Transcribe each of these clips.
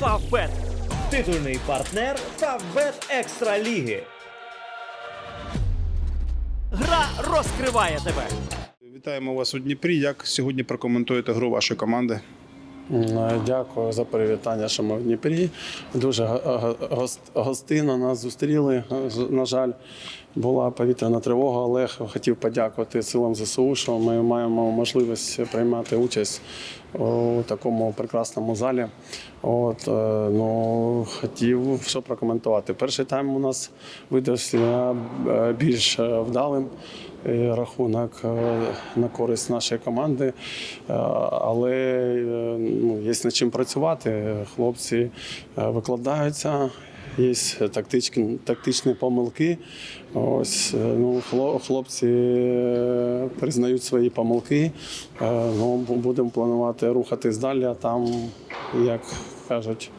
Фавбет. Титульний партнер Фавбет Екстра Ліги. Гра розкриває тебе. Вітаємо вас у Дніпрі. Як сьогодні прокоментуєте гру вашої команди? М, Дякую за привітання, що ми в Дніпрі. Дуже гостинно нас зустріли. На жаль, була повітряна тривога, але хотів подякувати силам ЗСУ, що ми маємо можливість приймати участь у такому прекрасному залі. От, е, ну, хотів що прокоментувати. Перший тайм у нас видався е, більш е, вдалим. Рахунок на користь нашої команди, але ну, є над чим працювати. Хлопці е, викладаються, є тактичні, тактичні помилки. Ось е, ну, хлопці е, признають свої помилки. Ну, будемо планувати рухатись далі, а там, як кажуть,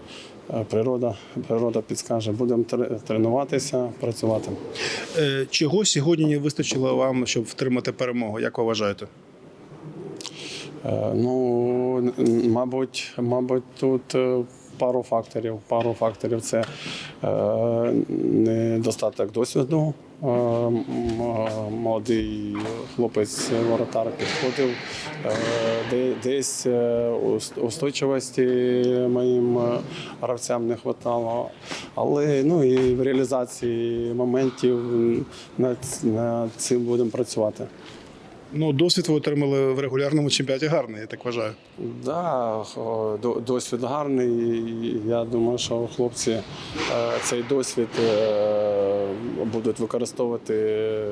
природа, природа підскаже. Будемо тренуватися, працювати. Чого сьогодні не вистачило вам, щоб втримати перемогу? Як ви вважаєте? Е, Ну, мабуть, мабуть, тут е, пару факторів. Пару факторів це е, недостаток досвіду. Молодий хлопець воротар підходив. Десь устойчивості моїм гравцям не вистачало. Але ну, і в реалізації моментів над цим будемо працювати. Ну, досвід ви отримали в регулярному чемпіонаті гарний, я так вважаю. Да, досвід гарний. Я думаю, що хлопці е, цей досвід е, будуть використовувати,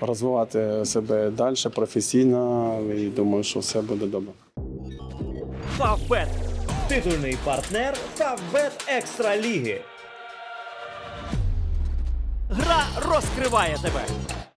розвивати себе далі професійно. І думаю, що все буде добре. Фавбет. Титульний партнер Фавбет Екстра Ліги. Гра розкриває тебе.